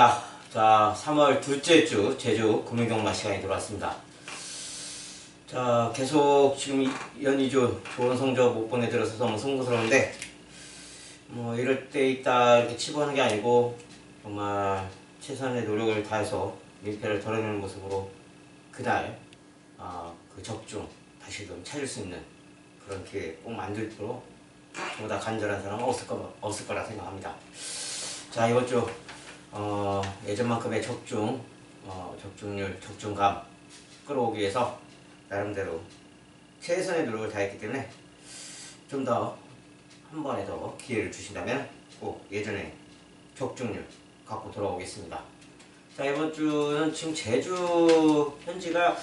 오인지입니다. 자, 3월 둘째 주 제주 금융경마 시간이 들어왔습니다. 자, 계속 지금 이- 연이주 좋은 성적 못 보내드려서 너무 송구스러운데, 뭐, 이럴 때 있다 이렇게 치부하는 게 아니고, 정말 최선의 노력을 다해서 밀폐를 덜어내는 모습으로 그날, 아, 그 적중 다시금 찾을 수 있는 그런 기회 꼭 만들도록 저보다 간절한 사람은 없을, 거, 없을 거라 생각합니다. 자 이번 주 어, 예전만큼의 적중 어, 적중률 적중감 끌어오기 위해서 나름대로 최선의 노력을 다했기 때문에 좀 더 한 번에 더 기회를 주신다면 꼭 예전의 적중률 갖고 돌아오겠습니다. 자 이번 주는 지금 제주 현지가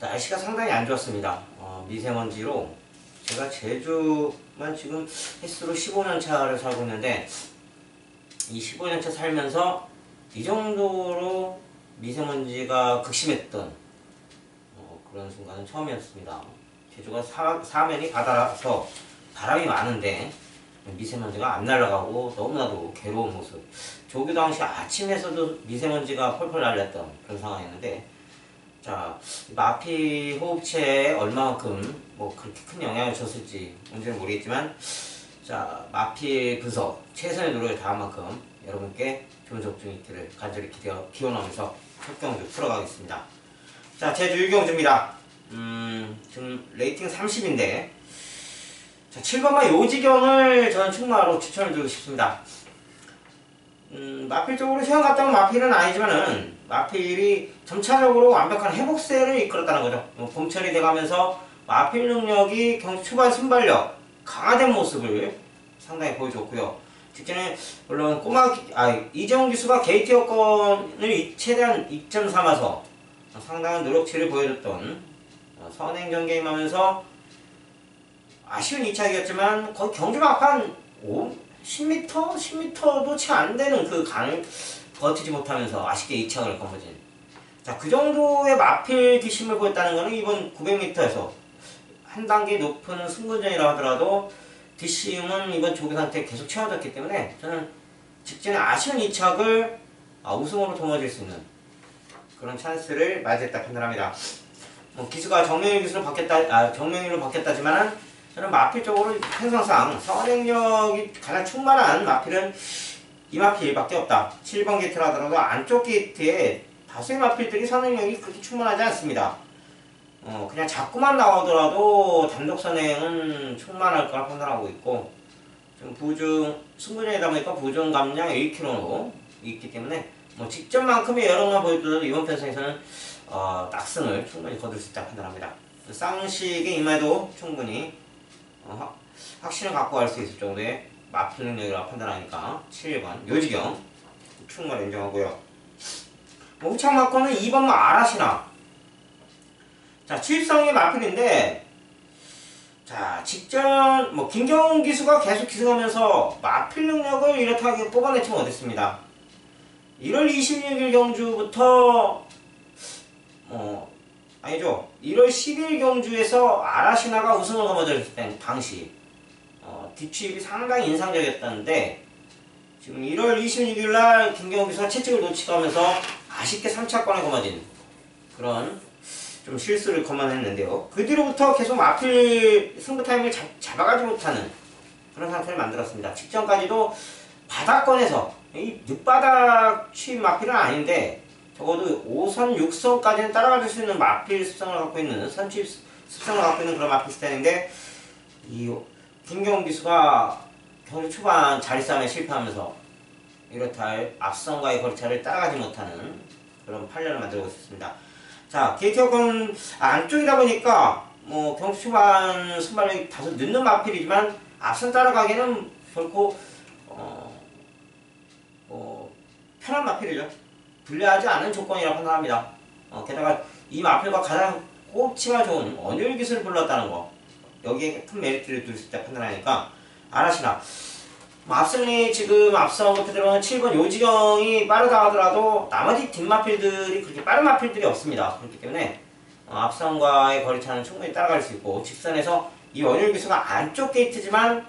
날씨가 상당히 안 좋았습니다. 어, 미세먼지로 제가 제주만 지금 횟수로 15년 차를 살고 있는데 이 15년차 살면서 이 정도로 미세먼지가 극심했던 어, 그런 순간은 처음이었습니다. 제주가 사, 사면이 바다라서 바람이 많은데 미세먼지가 안 날아가고 너무나도 괴로운 모습. 조교 당시 아침에서도 미세먼지가 펄펄 날렸던 그런 상황이었는데 자, 마피 호흡체에 얼마만큼 뭐 그렇게 큰 영향을 줬을지 문제는 모르겠지만 자, 마피 분석 최선의 노력을 다한 만큼 여러분께 좋은 적중 있기를 간절히 기대, 기원하면서 첫 경주 풀어가겠습니다. 자, 제주 1경주입니다. 음, 지금 레이팅 30인데 자, 7번마 요지경을 저는 충마로 추천을 드리고 싶습니다. 음, 마필적으로 시험 갔다면 마필은 아니지만은 마필이 점차적으로 완벽한 회복세를 이끌었다는 거죠. 어, 봄철이 돼가면서 마필 능력이 경기 초반 순발력 강화된 모습을 상당히 보여줬고요. 직전에 물론 꼬마 기- 아 이재용 기수가 게이트 여건을 이- 최대한 입점 삼아서 상당한 노력치를 보여줬던 어, 선행 전개임하면서 아쉬운 2차이었지만 거의 경주 막판 5, 10m? 10m도 채 안 되는 그 강을 버티지 못하면서 아쉽게 2차를 건너진 자, 그 정도의 마필 기심을 보였다는 것은 이번 900m에서 한 단계 높은 승부전이라 하더라도 뒷시움은 이번 조기 상태 계속 채워졌기 때문에 저는 직전에 아쉬운 2착을 아, 우승으로 도모질 수 있는 그런 찬스를 맞이했다 판단합니다. 뭐 기수가 정명일 기수로 바뀌었다, 아, 정명일로 바뀌었다지만은 저는 마필 쪽으로 편성상 선행력이 가장 충만한 마필은 이 마필밖에 없다. 7번 게이트라 하더라도 안쪽 게이트에 다수의 마필들이 선행력이 그렇게 충분하지 않습니다. 어, 그냥 자꾸만 나오더라도 단독 선행은 충만할 거라 판단하고 있고 지금 부중 승부전이다 보니까 부중 감량 1kg로 있기 때문에 뭐 직전만큼의 여력만 보여줘도 이번 편성에서는 어, 낙승을 충분히 거둘 수 있다 판단합니다. 쌍식의 임에도 충분히 어, 확- 확신을 갖고 갈 수 있을 정도의 마필 능력이라고 판단하니까 7번 요지경 충분히 인정하고요. 뭐 우창 마커는 2번 뭐 아라시나 자, 추입성이 마필인데, 자, 직전, 뭐, 김경훈 기수가 계속 기승하면서 마필 능력을 이렇게 뽑아내지 못했습니다. 1월 26일 경주부터, 어, 아니죠. 1월 10일 경주에서 아라시나가 우승을 거머쥐었을 때, 당시, 어, 뒷추입이 상당히 인상적이었다는데, 지금 1월 26일 날 김경훈 기수가 채찍을 놓치고 하면서 아쉽게 3차권에 거머쥔 그런 좀 실수를 거만했는데요. 그 뒤로부터 계속 마필 승부 타임을 잡, 잡아가지 못하는 그런 상태를 만들었습니다. 직전까지도 바닥권에서 이 늦바닥 취입 마필은 아닌데 적어도 5선, 6선까지는 따라갈 수 있는 마필 습성을 갖고 있는 선취입 습성을 갖고 있는 그런 마필 스타일인데 이 김경훈 기수가 경기 초반 자리 싸움에 실패하면서 이렇다 할 앞선과의 거리차를 따라가지 못하는 그런 판례를 만들고 있었습니다. 자, 여건 안쪽이다 보니까 뭐 경기 초반 순발력이 다소 늦는 마필이지만 앞선 따라가기는 결코 어, 어, 편한 마필이죠. 불리하지 않은 조건이라고 판단합니다. 어, 게다가 이 마필과 가장 꼽치가 좋은 언율 기술을 불렀다는 거 여기에 큰 메리트를 둘 수 있다 판단하니까 아라시나 뭐 앞선이 지금 앞선 것들은 7번 요지경이 빠르다 하더라도 나머지 뒷마필들이 그렇게 빠른 마필들이 없습니다. 그렇기 때문에 어, 앞선과의 거리차는 충분히 따라갈 수 있고 직선에서 이 원율 기수가 안쪽 게이트지만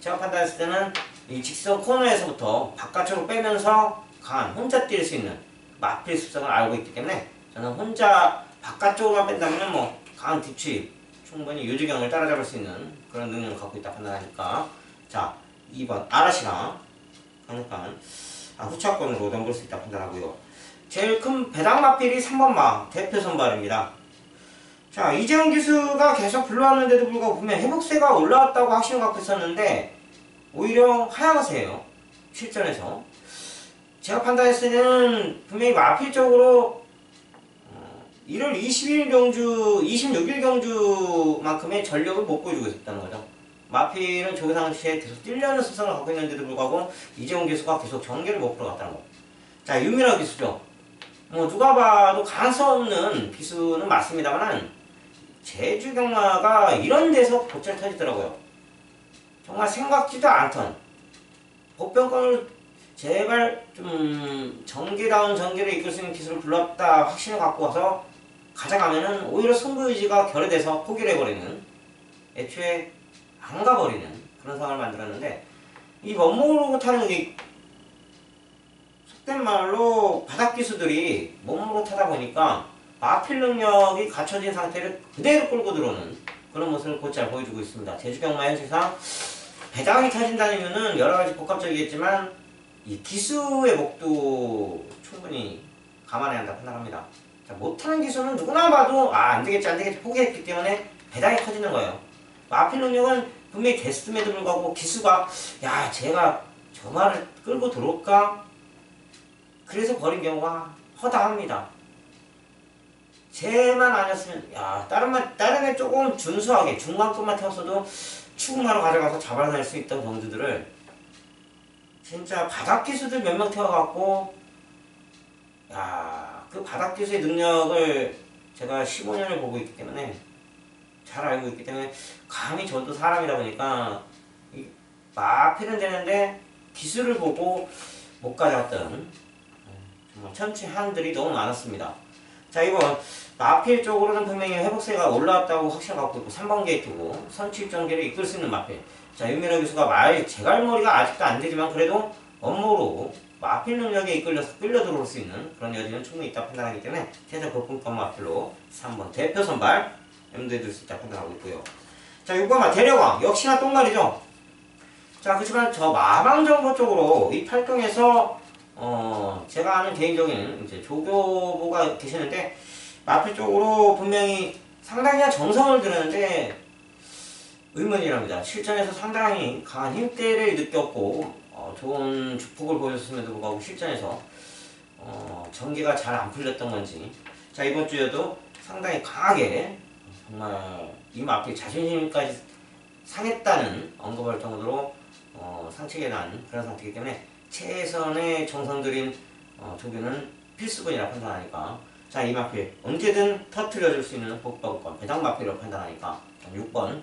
제가 판단했을 때는 이 직선 코너에서부터 바깥쪽으로 빼면서 강한 혼자 뛸 수 있는 마필 습성을 알고 있기 때문에 저는 혼자 바깥쪽으로만 뺀다면 뭐 강한 뒷추입 충분히 유지경을 따라잡을 수 있는 그런 능력을 갖고 있다 판단하니까 자 2번 아라시나 그러니까 아, 후차권으로 넘볼 수 있다 판단하고요. 제일 큰 배당 마필이 3번마 대표 선발입니다. 자 이재용 기수가 계속 불러왔는데도 불구하고 보면 회복세가 올라왔다고 확신을 갖고 있었는데 오히려 하향세예요 실전에서. 제가 판단했을 때는 분명히 마필적으로 어, 1월 20일 경주, 26일 경주만큼의 전력을 못 보여주고 있었다는 거죠. 마필은 조계상시에 계속 뛰려는 습성을 갖고 있는데도 불구하고 이재용 기수가 계속 전개를 못 풀어갔다는 거. 자, 유미라 기수죠. 뭐 누가 봐도 가능성 없는 기수는 맞습니다만 제주 경마가 이런 데서 곧잘 터지더라고요. 정말 생각지도 않던 복병권을 제발 좀 전개다운 전개를 이끌 수 있는 기술을 불렀다 확신을 갖고 와서 가져가면은 오히려 승부의지가 결여돼서 포기를 해버리는 애초에 안 가버리는 그런 상황을 만들었는데 이 원목으로 타는 게 속된 말로 바닥 기수들이 몸으로 타다 보니까 마필 능력이 갖춰진 상태를 그대로 끌고 들어오는 그런 모습을 곧잘 보여주고 있습니다. 제주경마 현실상 배당이 터진다는 이유는 여러 가지 복합적이겠지만 이 기수의 목도 충분히 감안해야 한다 판단합니다. 자, 못하는 기수는 누구나 봐도 아 안되겠지 안되겠지 포기했기 때문에 배당이 터지는 거예요. 마필 능력은 분명히 됐음에도 불구하고 기수가 야 제가 저 말을 끌고 들어올까? 그래서 버린 경우가 허다합니다. 쟤만 아니었으면 야 다른 말 다른 애 조금 준수하게 중간급만 태웠어도 추궁하러 가져가서 잡아낼 수 있던 경주들을 진짜 바닥 기수들 몇 명 태워갖고 야 그 바닥 기수의 능력을 제가 15년을 보고 있기 때문에 잘 알고 있기 때문에 감히 저도 사람이다 보니까 이 마필은 되는데 기술을 보고 못 가져왔던 정말 천치한들이 너무 많았습니다. 자 이번 마필 쪽으로는 분명히 회복세가 올라왔다고 확신을 갖고 있고 3번 게이트고 선취입 전개를 이끌 수 있는 마필 자 윤미라 교수가 말 제갈머리가 아직도 안 되지만 그래도 업무로 마필 능력에 이끌려서 끌려 들어올 수 있는 그런 여지는 충분히 있다 판단하기 때문에 최저 거품권 마필로 3번 대표 선발 수 있다 판단하고 있고요. 자 6번 대려광 역시나 똥말이죠? 자 그렇지만 저 마방정보 쪽으로 이 8경에서 어 제가 아는 개인적인 이제 조교보가 계시는데 마필 쪽으로 분명히 상당히 정성을 들였는데 의문이랍니다. 실전에서 상당히 강한 힘대를 느꼈고 어, 좋은 축복을 보여줬음에도 불구하고 실전에서 어, 전개가 잘 안 풀렸던 건지. 자 이번 주에도 상당히 강하게 정말 이 마필 자신심까지 상했다는 언급할 정도로 어, 상책에 난 그런 상태이기 때문에 최선의 정성 들인 어, 조교는 필수분이라 판단하니까 자, 이 마필 언제든 터트려 줄 수 있는 복박권 배당 마필로 판단하니까 6번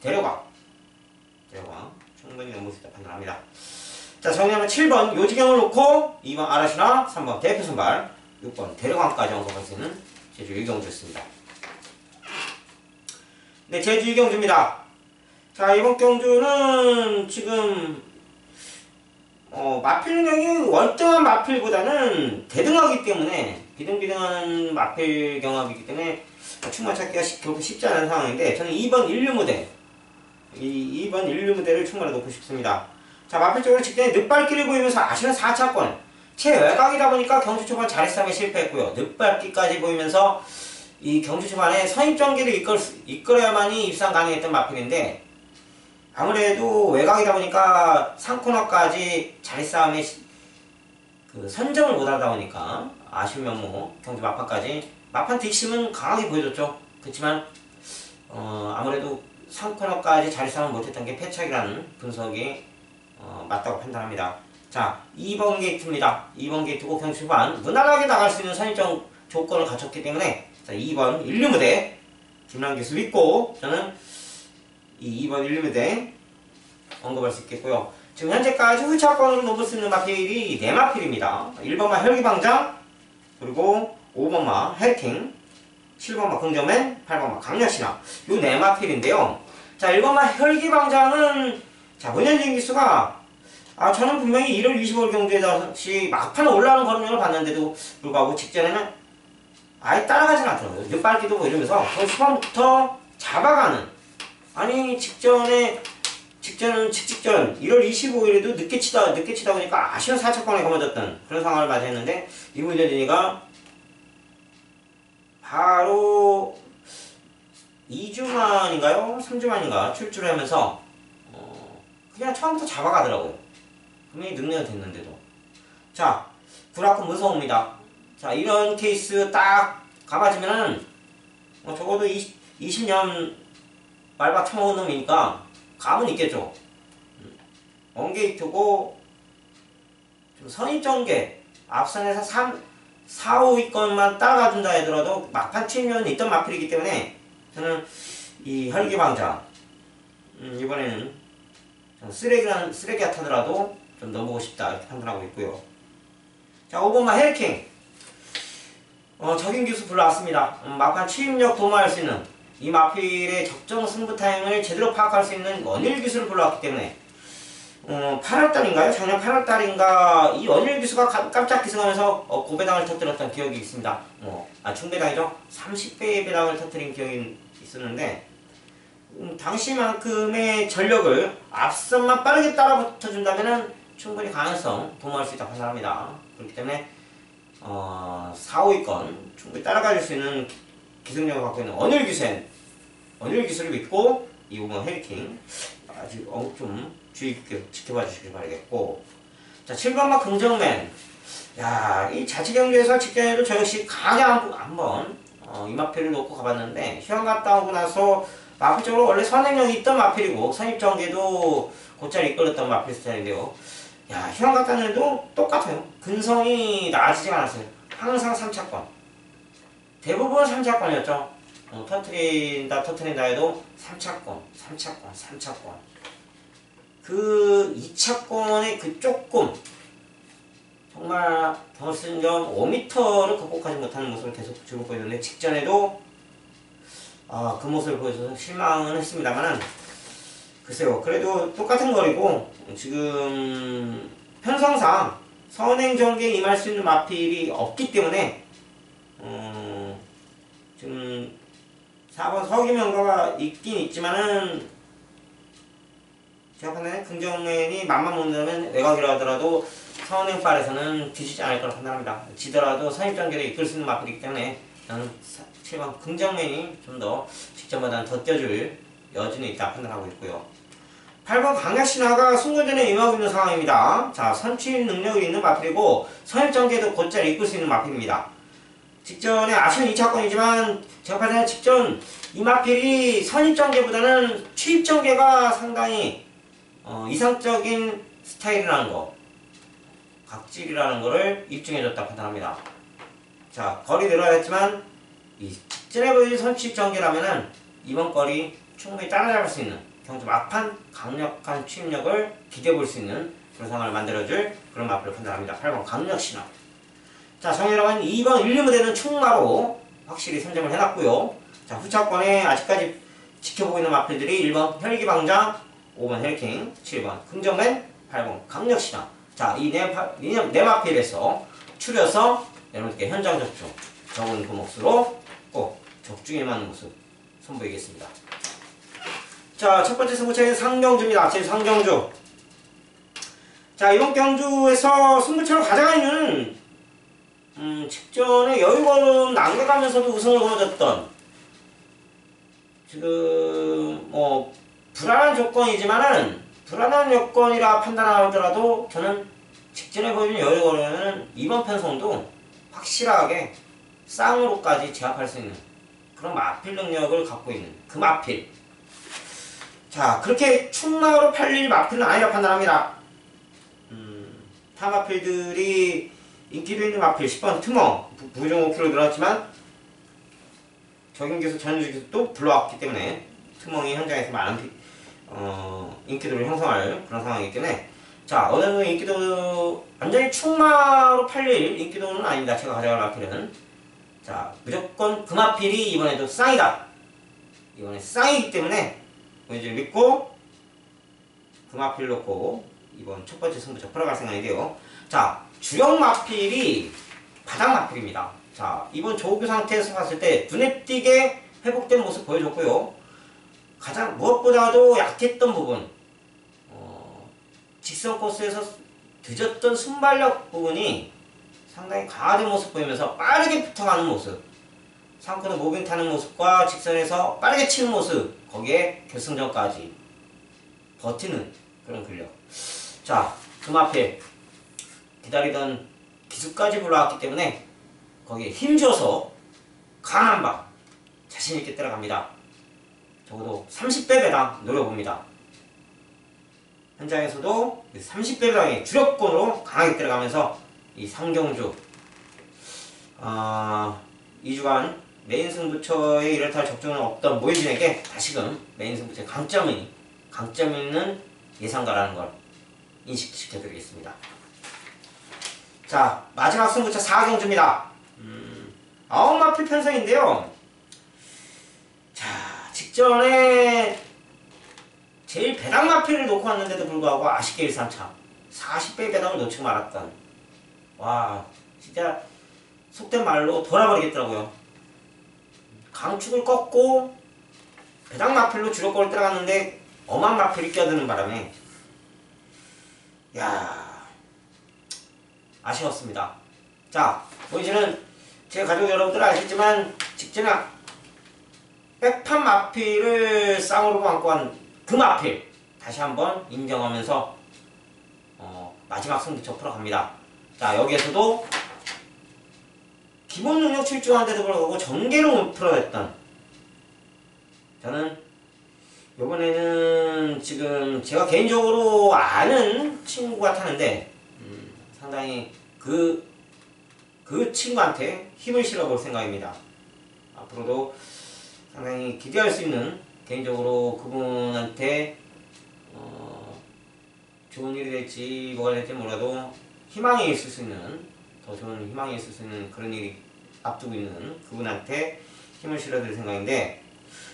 데려광 데려광 충분히 있다 판단합니다. 자, 정리하면 7번 요지경을 놓고 2번 아라시나 3번 대표 선발 6번 데려광까지 언급할 수 있는 제주 유경주였습니다. 네, 제주 유경주입니다. 자, 이번 경주는 지금 어, 마필 경이 월등한 마필보다는 대등하기 때문에 비등비등한 마필 경합이기 때문에 충만 찾기가 쉽, 결국 쉽지 않은 상황인데 저는 2번 인류 무대 이 2번 인류 무대를 충분히 놓고 싶습니다. 자 마필 쪽으로 직전에 늦발길을 보이면서 아쉬운 4차권 최외곽이다 보니까 경주 초반 자리싸움에 실패했고요. 늦발길까지 보이면서 이 경주 초반에 선입전기를 이끌, 이끌어야만이 입상 가능했던 마필인데 아무래도 외곽이다 보니까 3코너까지 자리싸움에 그 선점을 못하다 보니까 아쉬운 면모 경주 막판까지 막판 뒷심은 강하게 보여줬죠. 그렇지만 어, 아무래도 3코너까지 자리싸움을 못했던 게 패착이라는 분석이 어, 맞다고 판단합니다. 자 2번 게이트입니다. 2번 게이트고 경주 초반 무난하게 나갈 수 있는 선입점 조건을 갖췄기 때문에 자 2번 인류무대 김남 기수 믿고 저는 이 2번 1리무대 언급할 수 있겠고요. 지금 현재까지 후차권으로 놓을 수 있는 마필이 4마필입니다. 1번마 혈기방장, 그리고 5번마 해킹, 7번마 긍정맨, 8번마 강력신화. 요 4마필인데요. 자, 1번마 혈기방장은 자, 문현진 기수가 아 저는 분명히 1월 25일 경주에 다시 막판 올라오는 걸음력을 봤는데도 불구하고 직전에는 아예 따라가진 않더라고요. 늦발기도 뭐 이러면서 그 후반부터 잡아가는 아니 직전에 직전은 직직전 1월 25일에도 늦게 치다 늦게 치다 보니까 아쉬운 사차권에 거머졌던 그런 상황을 맞이했는데 되니까 바로 2주 만인가요? 3주 만인가 출주를 하면서 어, 그냥 처음부터 잡아가더라고요. 분명히 능력이 됐는데도. 자, 구라콘 무서웁니다. 자, 이런 케이스 딱 가봐지면은 어, 적어도 20, 20년 말바 처먹은 놈이니까 감은 있겠죠. 음, 원게이트고 좀 선입전개 앞선에서 3, 4, 5위권만 따라가준다 하더라도 막판 치면 있던 마필이기 때문에 저는 이 혈기방장 음, 이번에는 좀 쓰레기라는 쓰레기 같하더라도 좀 넣어보고 싶다 이렇게 판단하고 있고요. 자 5번마 헬킹 어, 적인 기수 불러왔습니다. 음, 막판 취입력 도모할 수 있는 이 마필의 적정 승부 타임을 제대로 파악할 수 있는 원일 기수를 불러왔기 때문에 어, 8월달인가요? 작년 8월달인가 이 원일 기수가 가- 깜짝 기승하면서 어, 고배당을 터뜨렸던 기억이 있습니다. 어, 아 중배당이죠. 30배의 배당을 터뜨린 기억이 있었는데 음, 당시만큼의 전력을 앞선만 빠르게 따라 붙어준다면 충분히 가능성 도모할 수 있다 판단합니다. 그렇기 때문에 어, 4, 5위권 충분히 따라갈 수 있는 기- 기승력을 갖고 있는 언일 기세 언일 기술을 믿고 이 5번 헤리킹 아주 어, 좀 주의 깊게 지켜봐 주시길 바라겠고. 자 7번마 긍정맨. 야이 자치 경기에서 직전에도 저 역시 강하게 한- 한번 어, 이마필을 놓고 가봤는데 휴양 갔다 오고 나서 마필 쪽으로 원래 선행력이 있던 마필이고 선입전개도 곧잘 이끌었던 마필 스타일인데요 야 휴양 갔다 오는데도 똑같아요. 근성이 나아지지가 않았어요. 항상 3차권. 대부분 3차권이었죠. 어, 터트린다 터트린다 해도 3차권 3차권 3차권. 그 2차권의 그 조금 정말 더슨점 5m를 극복하지 못하는 모습을 계속 주고 있는데 직전에도 아, 그 모습을 보여줘서 실망은 했습니다만은 글쎄요 그래도 똑같은 거리고 지금 편성상 선행전개에 임할 수 있는 마필이 없기 때문에 어, 지금 4번 서기명가가 있긴 있지만은 제가 판단에 긍정맨이 맘만 먹는다면 외곽이라 하더라도 선행빨에서는 뒤지지 않을 거라 판단합니다. 지더라도 선입전개를 이끌 수 있는 마필이기 때문에 저는 7번 긍정맨이 좀 더 직전보다는 더 뛰어줄 여지는 있다 판단하고 있고요. 8번 강약 신화가 승부전에 임하고 있는 상황입니다. 자, 선취 능력이 있는 마필이고 선입전개도 곧잘 이끌 수 있는 마필입니다. 직전에 아쉬운 2차권이지만 제가 봤을 때 직전 이 마필이 선입전개보다는 취입전개가 상당히 어, 이상적인 스타일이라는 거 각질이라는 거를 입증해줬다 판단합니다. 자 거리 늘어났지만 이 보여준 선취입전개라면은 이번 거리 충분히 따라잡을 수 있는 경주 막판 강력한 취입력을 기대해 볼 수 있는 그런 상황을 만들어줄 그런 마필을 판단합니다. 8번 강력 신화 자, 정여러분 2번 1, 2무대는 충마로 확실히 선점을 해놨고요. 자, 후차권에 아직까지 지켜보고 있는 마필들이 1번 혈기방장, 5번 헬킹, 7번 긍정맨, 8번 강력시장. 자, 이네 네 마필에서 추려서 여러분께 현장 적중 적은 그 몫으로 꼭 적중에 맞는 모습 선보이겠습니다. 자, 첫 번째 승부차는 상경주입니다. 제 상경주. 자, 이번 경주에서 승부차로 가져간 이유는 음, 직전에 여유걸음 남겨가면서도 우승을 거머졌던 지금 뭐 불안한 조건이지만은 불안한 여건이라 판단하더라도 저는 직전에 보이는 여유걸음은 이번 편성도 확실하게 쌍으로까지 제압할 수 있는 그런 마필 능력을 갖고 있는 그 마필 자 그렇게 충마로 팔릴 마필은 아니라 판단합니다. 음, 타 마필들이 인기도 있는 마필 10번 트머. 부정 5kg 늘었지만 적용기수 전주기수 또 불러왔기 때문에 트멍이 현장에서 많은 피- 어, 인기도를 형성할 그런 상황이기 때문에 자 어느 정도 인기도 완전히 충마로 팔릴 인기도는 아닙니다. 제가 가져갈 마필은. 자 무조건 그 마필이 이번에도 쌍이다. 이번에 쌍이기 때문에 본인들 믿고 그 마필 놓고 이번 첫 번째 승부처 풀어갈 생각인데요. 자, 주력 마필이 바닥 마필입니다. 자, 이번 조교 상태에서 봤을 때 눈에 띄게 회복된 모습 보여줬고요. 가장 무엇보다도 약했던 부분, 어, 직선 코스에서 늦었던 순발력 부분이 상당히 강화된 모습 보이면서 빠르게 붙어가는 모습, 상권을 모빙 타는 모습과 직선에서 빠르게 치는 모습, 거기에 결승전까지 버티는 그런 근력. 자, 금 앞에 기다리던 기술까지 불러왔기 때문에 거기에 힘줘서 강한 방 자신있게 때려갑니다. 적어도 30배 배당 노려봅니다. 현장에서도 30배 배당의 주력권으로 강하게 때려가면서 이 상경주 아, 2주간 메인 승부처에 이렇다 할 적중은 없던 모이진에게 다시금 메인 승부처의 강점이 강점 있는 예상가라는 걸 인식시켜 드리겠습니다. 자 마지막 승부처 4경주입니다. 음, 아홉마필 편성인데요. 자 직전에 제일 배당 마필을 놓고 왔는데도 불구하고 아쉽게 1-3차 40배 배당을 놓치고 말았던 와 진짜 속된 말로 돌아버리겠더라고요. 강축을 꺾고 배당 마필로 주력골을 따라갔는데 엄한 마필이 껴드는 바람에 야 아쉬웠습니다. 자, 뭐 이제는 제 가족 여러분들 아시겠지만 직전에 백판 마필을 쌍으로 안고 한 그 마필 다시 한번 인정하면서 어, 마지막 승부처 풀어갑니다. 자, 여기에서도 기본 능력 출중한데도 불구하고 전개로 풀어냈던 저는 이번에는 지금 제가 개인적으로 아는 친구가 타는데 음, 상당히 그, 그 친구한테 힘을 실어볼 생각입니다. 앞으로도 상당히 기대할 수 있는 개인적으로 그분한테 어, 좋은 일이 될지 뭐가 될지 몰라도 희망이 있을 수 있는 더 좋은 희망이 있을 수 있는 그런 일이 앞두고 있는 그분한테 힘을 실어드릴 생각인데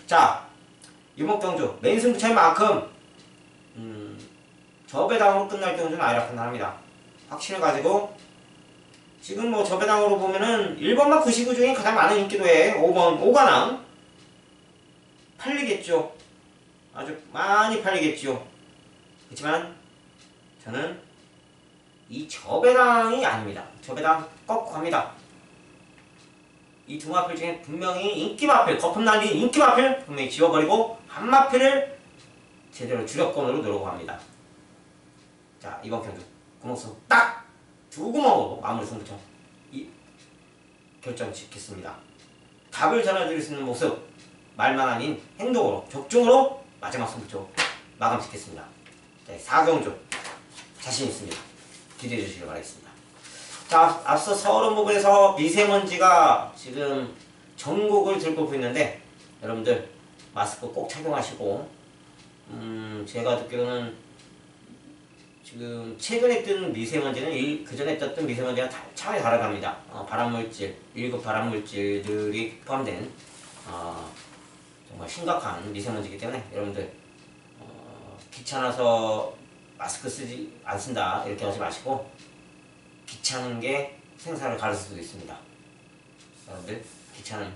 자 이번 경주 메인 승부차인 만큼 음, 저배당으로 끝날 경주는 아니라 판단합니다. 확신을 가지고 지금 뭐 저배당으로 보면은 1번만 99 중에 가장 많은 인기도에 5번 오가남 팔리겠죠. 아주 많이 팔리겠죠. 그렇지만 저는 이 저배당이 아닙니다. 저배당 꺾고 갑니다. 이 두 마필 중에 분명히 인기 마필, 거품 날린 인기 마필 분명히 지워버리고 한 마필을 제대로 주력권으로 노려고 합니다. 자 이번 경주 구멍성 딱두 구멍으로 마무리 승부처 이 결정 짓겠습니다. 답을 전해드릴 수 있는 모습 말만 아닌 행동으로 적중으로 마지막 승부처 마감 짓겠습니다. 자, 4경주 자신 있습니다. 기대해 주시길 바라겠습니다. 자, 앞서 서울원 부분에서 미세먼지가 지금 전국을 들고 있는데 여러분들 마스크 꼭 착용하시고 음, 제가 듣기로는 지금 최근에 뜬 미세먼지는 그 전에 떴던 미세먼지가 다, 차원이 다르답니다. 어, 발암물질, 1급 발암물질들이 포함된 어, 정말 심각한 미세먼지이기 때문에 여러분들 어, 귀찮아서 마스크 쓰지 안 쓴다 이렇게 하지 마시고 귀찮은 게 생사를 가를 수도 있습니다. 여러분들 귀찮은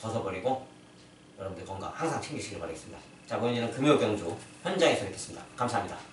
벗어버리고 여러분들 건강 항상 챙기시길 바라겠습니다. 자, 본인은 금요 경주 현장에서 뵙겠습니다. 감사합니다.